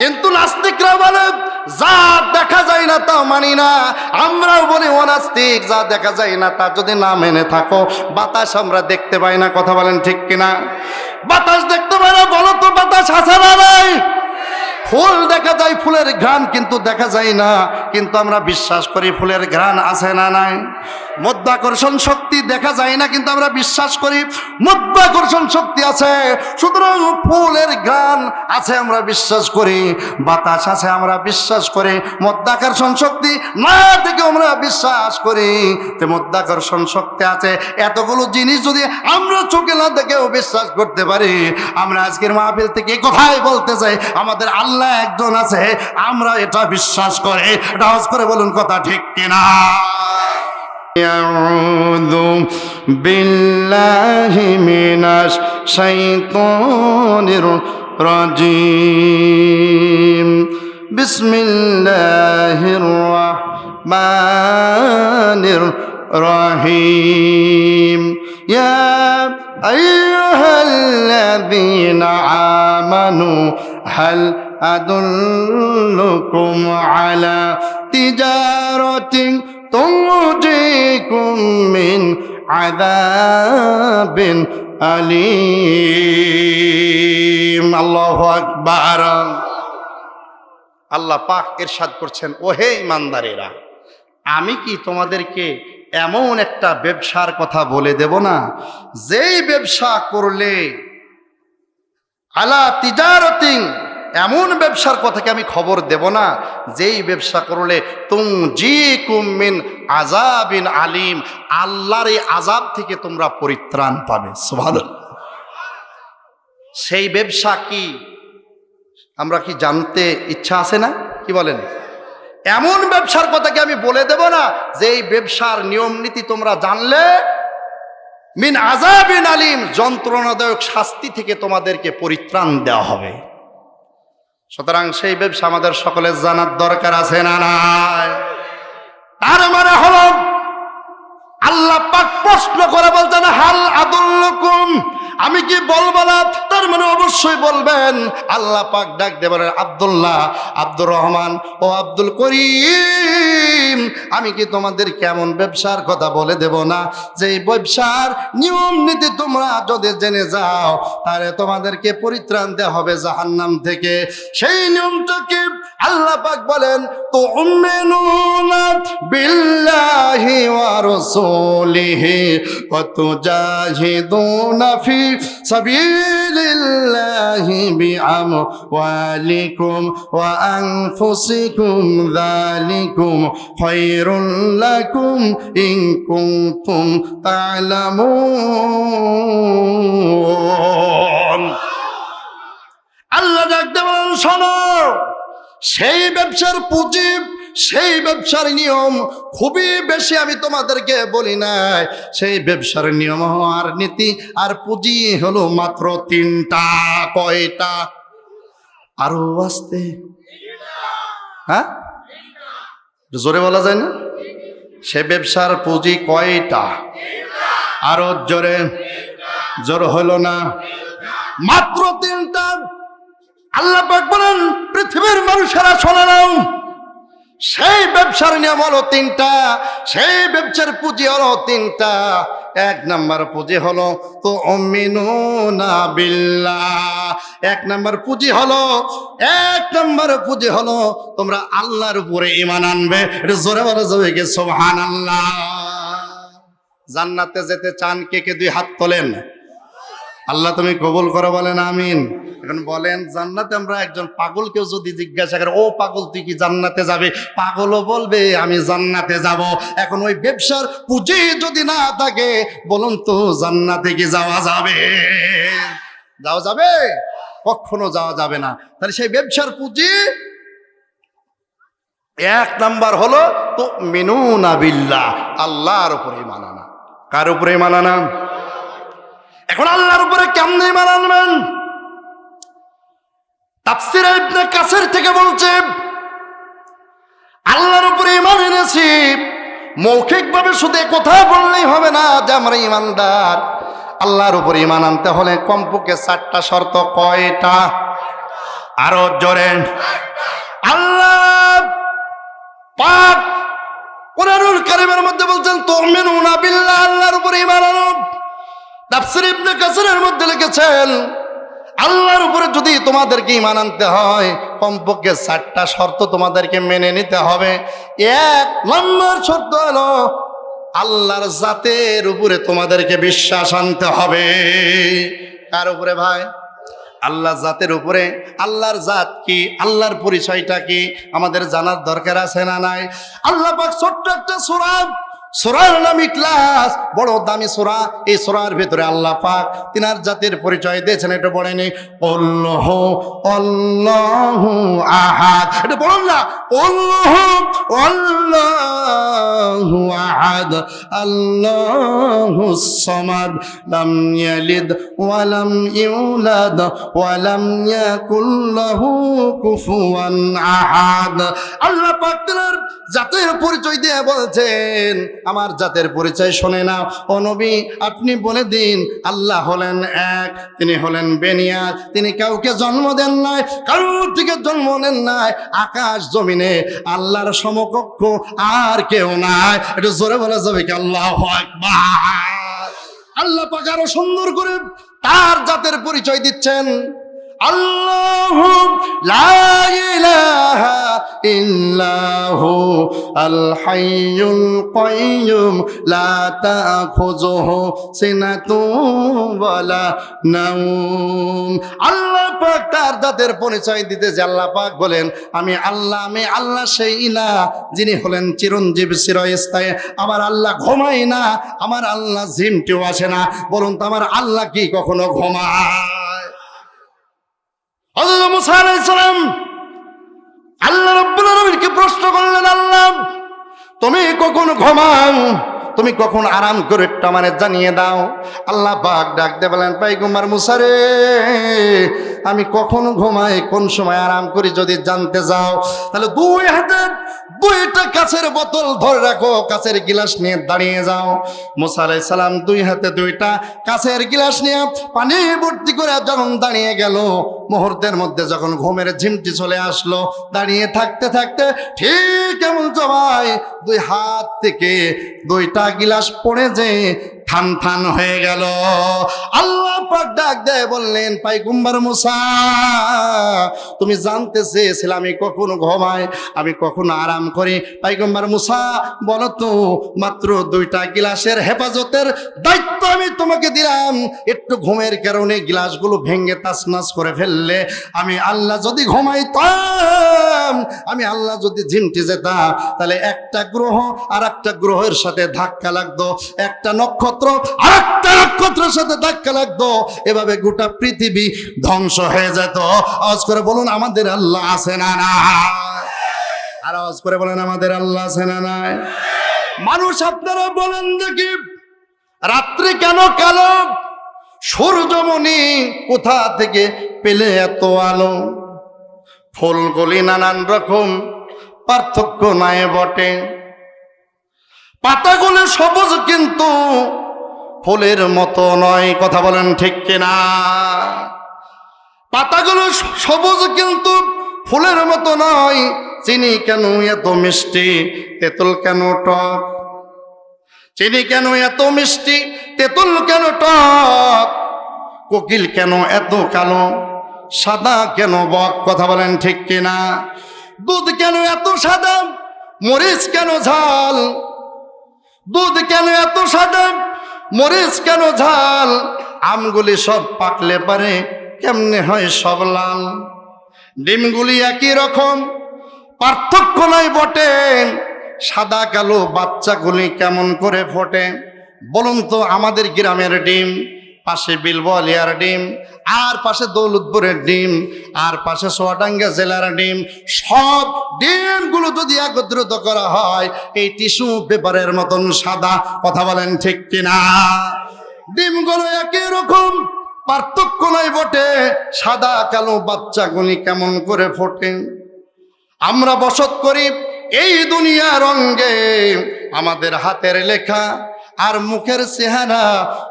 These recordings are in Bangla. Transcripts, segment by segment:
কিন্তু নাস্তিকরা বলে, যা দেখা যায় না তা মানি না। আমরাও বলি, ও নাস্তিক, যা দেখা যায় না তা যদি না মেনে থাকো। বাতাস আমরা দেখতে পাই না, কথা বলেন ঠিক কিনা? বাতাস দেখতে পাই না, বলো তো বাতাস আছে না নাই? ফুল দেখা যায়, ফুলের ঘ্রাণ কিন্তু দেখা যায় না। কিন্তু আমরা বিশ্বাস করি, ফুলের ঘ্রাণ আছে না নাই? মধ্যাকর্ষণ শক্তি দেখা যায় না, কিন্তু আমরা বিশ্বাস করি মধ্যাকর্ষণ শক্তি আছে। সুতরাং ফুলের গান আছে আমরা বিশ্বাস করি, বাতাস আছে আমরা বিশ্বাস করি মধ্যাকর্ষণ শক্তি না থেকে আমরা বিশ্বাস করি। যে মধ্যাকর্ষণ শক্তি আছে, এতগুলো জিনিস যদি আমরা চোখে না দেখেও বিশ্বাস করতে পারি, আমরা আজকের মাহফিল থেকে কোথায় বলতে চাই, আমাদের আল্লাহ একজন আছে, আমরা এটা বিশ্বাস করে। রাজ করে বলুন, কথা ঠিক কিনা? أعوذ بالله من الشيطان الرجيم. بسم الله الرحمن الرحيم. يا أيها الذين آمنوا هل أدلكم على تجارة تنجيكم من عذاب أليم الله أكبر আল্লাহ পাক এরশাদ করছেন ওহে ইমানদারেরা আমি কি তোমাদেরকে এমন একটা ব্যবসার কথা বলে দেব না যেই ব্যবসা করলে আলা তিজারতিং এমন ব্যবসার কথাকে আমি খবর দেব না, যেই ব্যবসা করলে তুম জি কুমিন আজাবিন আলিম, আল্লাহর এই আজাব থেকে তোমরা পরিত্রাণ পাবে। সেই ব্যবসা কি? আমরা কি জানতে ইচ্ছা আছে না? কি বলেন? এমন ব্যবসার কথাকে আমি বলে দেব না যে এই ব্যবসার নিয়ম নীতি তোমরা জানলে, মিন আজাবিন আলিম, যন্ত্রণাদায়ক শাস্তি থেকে তোমাদেরকে পরিত্রাণ দেওয়া হবে। সুতরাং সেই ব্যবসা আমাদের সকলের জানার দরকার আছে না নাই? তার মানে হলো, আল্লাহ পাক প্রশ্ন করে বলছেন, হাল আদুল আমি কি বলব অবশ্যই বলবেন, আল্লাহ পাক ডাক দেবেন আব্দুল্লাহ, আব্দুর রহমান, ও আব্দুল করিম, আমি কি তোমাদের কেমন ব্যবসার কথা বলে দেব না? যে ব্যবসার নিয়ম নীতি তোমরা যদি জেনে যাও, তাহলে তোমাদেরকে পরিত্রাণ দেওয়া হবে জাহান্নাম থেকে। সেই নিয়মটাকে আল্লাহ পাক বলেন তো বিল্লাহি ওয়া রাসূলিহি ওয়া তুজাহিদুনা ফি সাবিলিল্লাহি। বিআমওয়ালিকুম ওয়া আনফুসিকুম যালিকুম খায়রুল লাকুম ইন কুনতুম তা'লামুন আল্লাহ ডাকতে বলেন, শোনো, সেই ব্যবসার পুঁজি সেই ব্যবসার নিয়ম খুবই বেশি আমি তোমাদেরকে বলি নাই। সেই ব্যবসার নিয়ম আর নীতি আর পুঁজি হলো মাত্র তিনটা, কয়টা? আরও আসতে। হ্যাঁ? জোরে বলা যায় না? সে ব্যবসার পুঁজি কয়টা? আরও জোরে। জোর হলো না। মাত্র তিনটা। আল্লাহ বলেন, পৃথিবীর মানুষেরা শোনে নাও। সেই ব্যবসার নিয়ম হলো তিনটা, সেই ব্যবসার পুঁজি হলো তিনটা। এক নাম্বার পুঁজি হলো তো অমিনুনা বিল্লাহ। এক নাম্বার পুঁজি হলো, এক নাম্বার পুঁজি হলো তোমরা আল্লাহর উপরে ইমান আনবে। জোরে বলে যাবে গে সোহান আল্লাহ জান্নাতে যেতে চান কে কে দুই হাত তোলেন? আল্লাহ তুমি কবুল করো বলেন, আমিন। এখন বলেন, জান্নাতে আমরা একজন পাগলকেও যদি জিজ্ঞাসা করে ও পাগল, তুই কি জান্নাতে যাবে? পাগলও বলবে, আমি জান্নাতে যাব। এখন ওই ব্যবসার পুঁজি যদি না থাকে, বলুন তো জান্নাতে কি যাওয়া যাবে? যাওয়া যাবে? কখনো যাওয়া যাবে না। তাহলে সেই ব্যবসার পুঁজি এক নাম্বার হলো তো মিনুনা বিল্লাহ। আল্লাহর উপরে মানানা কার উপরে মানানা এখন আল্লাহর উপরে কেমনে ইমান আনবেন? কাসির থেকে বলছে, আল্লাহর উপরে ইমান এনেছি, মৌখিকভাবে শুধু কথা বললেই হবে না যে আমরা ইমানদার আল্লাহর উপরে ইমান আনতে হলে কমপক্ষে চারটা শর্ত কয়টা? আরও জোরে। আল্লাহ পাক কোরআনুল কারিমের মধ্যে বলছেন, তুমিনুনা বিল্লাহ, আল্লাহর উপরে ইমান আনো। তাফসীর ইবনে মধ্যে লিখেছেন, আল্লাহর উপরে যদি তোমাদেরকে ঈমান আনতে হয়, কমপক্ষে চারটা শর্ত তোমাদেরকে মেনে নিতে হবে। এক নম্বর শর্ত হলো, আল্লাহর জাতের উপরে তোমাদেরকে বিশ্বাস আনতে হবে। কার উপরে ভাই? আল্লাহ জাতের উপরে। আল্লাহর জাত কি? আল্লাহর পরিচয়টা কি? আমাদের জানার দরকার আছে না নাই? আল্লাহ পাক ছোট্ট একটা সূরা সূরার নাম ইখলাস বড় দামি সূরা। এই সূরার ভিতরে আল্লাহ পাক তিনার জাতের পরিচয় দিয়েছেন, এটা বলেনি আল্লাহু আল্লাহু আহাদ। এটা বলুন না আল্লাহু আল্লাহু আহাদ। আল্লাহু সামাদ, লাম ইয়ালিদ ওয়া লাম ইউলাদ ওয়া লাম ইয়াকুল কুফুয়ান আহাদ। আল্লাহ পাক তিনার জাতের পরিচয় দিয়ে বলছেন আমার জাতের পরিচয় শোনে না। ও নবী, আপনি বলে দিন, আল্লাহ হলেন এক, তিনি হলেন বেনিয়াদ তিনি কাউকে জন্ম দেন নাই, কারোর থেকে জন্ম নেন নাই, আকাশ জমিনে আল্লাহর সমকক্ষ আর কেউ নাই। একটু জোরে বলা যাবে কি? আল্লাহ আল্লাহ পাক আরও সুন্দর করে তার জাতের পরিচয় দিচ্ছেন। আল্লাহ লা ইলাহা ইল্লাহু আল হাইয়ুল কাইয়ুম, লা তাখুযুহু সিনাতুন ওয়ালা নাওম। আল্লাহ পাক তার জাতের পরিচয় দিতে যে আল্লাহ পাক বলেন, আমি আল্লাহ আমি আল্লাহ সেই না যিনি হলেন চিরঞ্জীব চিরস্থায়ী। আমার আল্লাহ ঘুমাই না, আমার আল্লাহ ঝিমটিও আসে না। বলুন তো, আমার আল্লাহ কি কখনো ঘুমায়? হযরত মুসা আল্লাহ রাব্বুল আলামিনকে প্রশ্ন করলেন, আল্লাহ, তুমি কখন ঘুমাও? তুমি কখন আরাম করে মানে জানিয়ে দাও। আল্লাহ পাক ডাক দে বলেন পাইগুমার মুসারে আমি কখন ঘুমাই? কোন সময় আরাম করি যদি জানতে যাও তাহলে দুই হাতে দুইটা কাছের বোতল ধরে রাখো, কাছের গিলাস নিয়ে দাঁড়িয়ে যাও। মুসা সালাম দুই হাতে দুইটা কাছের গিলাস নিয়ে পানি ভর্তি করে যখন দাঁড়িয়ে গেল, মুহূর্তের মধ্যে যখন ঘুমের ঝিমটি চলে আসলো, দাঁড়িয়ে থাকতে থাকতে ঠিক এমন জবাই দুই হাত থেকে দুইটা গিলাস পড়ে যে থান থান হয়ে গেল। আল্লাহ পাক ডাক দেয়, বললেন পাইকুম্বার মুসা, তুমি জানতে চেয়েছিলে আমি কখন ঘুমাই, আমি কখন আরাম করি। পাইকুম্বার মুসা, বলো তো, মাত্র দুইটা গিলাসের হেফাজতের দায়িত্ব আমি তোমাকে দিলাম। একটু ঘুমের কারণে গিলাসগুলো ভেঙে তাসনাস করে ফেললে আমি আল্লাহ যদি ঘুমাইতাম, আমি আল্লাহ যদি ঝিমটি যেতাম, তাহলে একটা গ্রহ আর একটা গ্রহের সাথে ধাক্কা লাগতো, একটা নক্ষত্র আর একটা নক্ষত্রের সাথে ধাক্কা লাগতো। এভাবে গোটা পৃথিবী ধ্বংস হয়ে যেত। আওয়াজ করে বলুন, আমাদের আল্লাহ আছে না না আর আওয়াজ করে বলেন, আমাদের আল্লাহ আছে না নাই? মানুষ, আপনারা বলেন দেখি, রাত্রি কেন কালো? সূর্যমণি কোথা থেকে পেলে এত আলো? ফুলগুলি নানান রকম, পার্থক্য নাই বটে। পাতাগুলো সবুজ কিন্তু ফুলের মতো নয়, কথা বলেন ঠিক কিনা? পাতাগুলো সবুজ কিন্তু ফুলের মতো নয়, চিনি কেন এত মিষ্টি? তেঁতুল কেন টক? চিনি কেন এত মিষ্টি? তেঁতুল কেন টক? কোকিল কেন এত কালো? সাদা কেন বক? কথা বলেন ঠিক কিনা? দুধ কেন এত সাদা? মরিচ কেন ঝাল? দুধ কেন এত সাদা? মরিচ কেন ঝাল? আমগুলি সব পাকলে পারে, কেমনে হয় সব লাল? ডিমগুলি একই রকম, পার্থক্য নয় বটে। সাদা কালো বাচ্চাগুলি কেমন করে ফোটে? বলুন তো আমাদের গ্রামের ডিম। পাশে বিলবলিয়ার ডিম, আর পাশে দৌলতপুরের ডিম, আর পাশে সোয়াডাঙ্গা জেলার ডিম, সব ডিমগুলো যদি একত্রিত করা হয়, এই টিস্যু পেপারের মতন সাদা, কথা বলেন ঠিক কিনা? ডিমগুলো একই রকম, পার্থক্য নাই বটে, সাদা কালো বাচ্চাগুলি কেমন করে ফোটে? আমরা বসত করি এই দুনিয়া রঙ্গে আমাদের হাতের লেখা আর মুখের চেহারা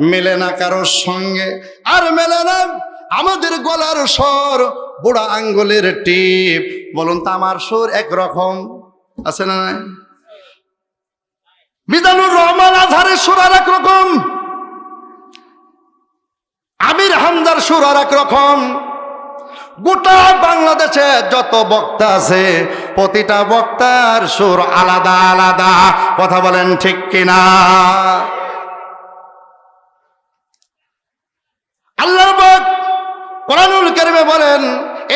মেলে না কারোর সঙ্গে। আর মেলে না আমাদের গলার স্বর, বুড়া আঙ্গুলের টিপ। বলুন তো আমার সুর একরকম, আছে না নাই? মিজানুর রহমান আজহারের সুর আর একরকম। আমির হামদার সুর আর একরকম। গোটা বাংলাদেশে যত বক্তা আছে, প্রতিটা বক্তার সুর আলাদা আলাদা। কথা বলেন ঠিক কিনা? আল্লাহ কোরআনুল কারিমে বলেন,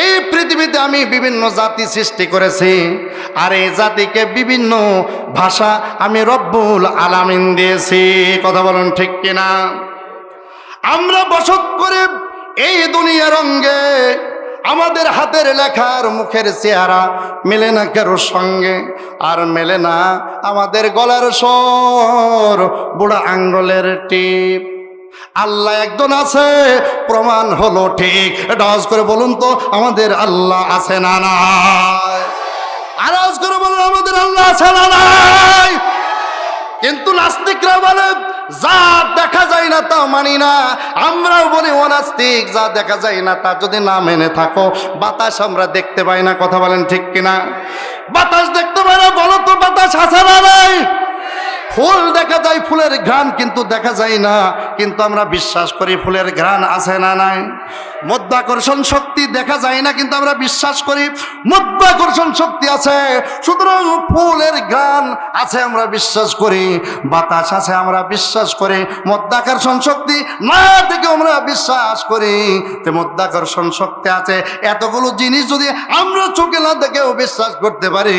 এই পৃথিবীতে আমি বিভিন্ন জাতি সৃষ্টি করেছি, আর এই জাতিকে বিভিন্ন ভাষা আমি রব্বুল আলামিন দিয়েছি। কথা বলুন ঠিক কিনা? আমরা বসত করে এই দুনিয়ার অঙ্গে আমাদের হাতের লেখার মুখের চেহারা মেলে না কারোর সঙ্গে, আর মেলে না আমাদের গলার স্বর, বুড়া আঙ্গলের টিপ। আল্লাহ একজন আছে, প্রমাণ হলো ঠিক। আওয়াজ করে বলুন তো, আমাদের আল্লাহ আছে না আর আওয়াজ করে বলুন, আমাদের আল্লাহ আছে না নাই? কিন্তু নাস্তিকরা বলে যা দেখা যায় না তা মানি না। আমরাও বলি অনাস্তিক যা দেখা যায় না তা যদি না মেনে থাকো। বাতাস আমরা দেখতে পাই না, কথা বলেন ঠিক কিনা? বাতাস দেখতে পাই না, বলো তো বাতাস আসা না নাই? ফুল দেখা যায়, ফুলের ঘ্রাণ কিন্তু দেখা যায় না। কিন্তু আমরা বিশ্বাস করি ফুলের ঘ্রাণ আছে না নাই। মধ্যাকর্ষণ শক্তি দেখা যায় না, কিন্তু আমরা বিশ্বাস করি মধ্যাকর্ষণ শক্তি আছে। সুতরাং ফুলের ঘ্রাণ আছে আমরা বিশ্বাস করি, বাতাস আছে আমরা বিশ্বাস করি মধ্যাকর্ষণ শক্তি না থেকে আমরা বিশ্বাস করি। যে মধ্যাকর্ষণ শক্তি আছে, এতগুলো জিনিস যদি আমরা চোখে না দেখেও বিশ্বাস করতে পারি,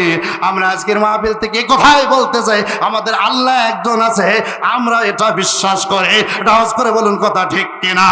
আমরা আজকের মাহফিল থেকে কোথায় বলতে চাই, আমাদের আল্লাহ একজন আছে, আমরা এটা বিশ্বাস করে। এটা করে বলুন কথা ঠিক কিনা?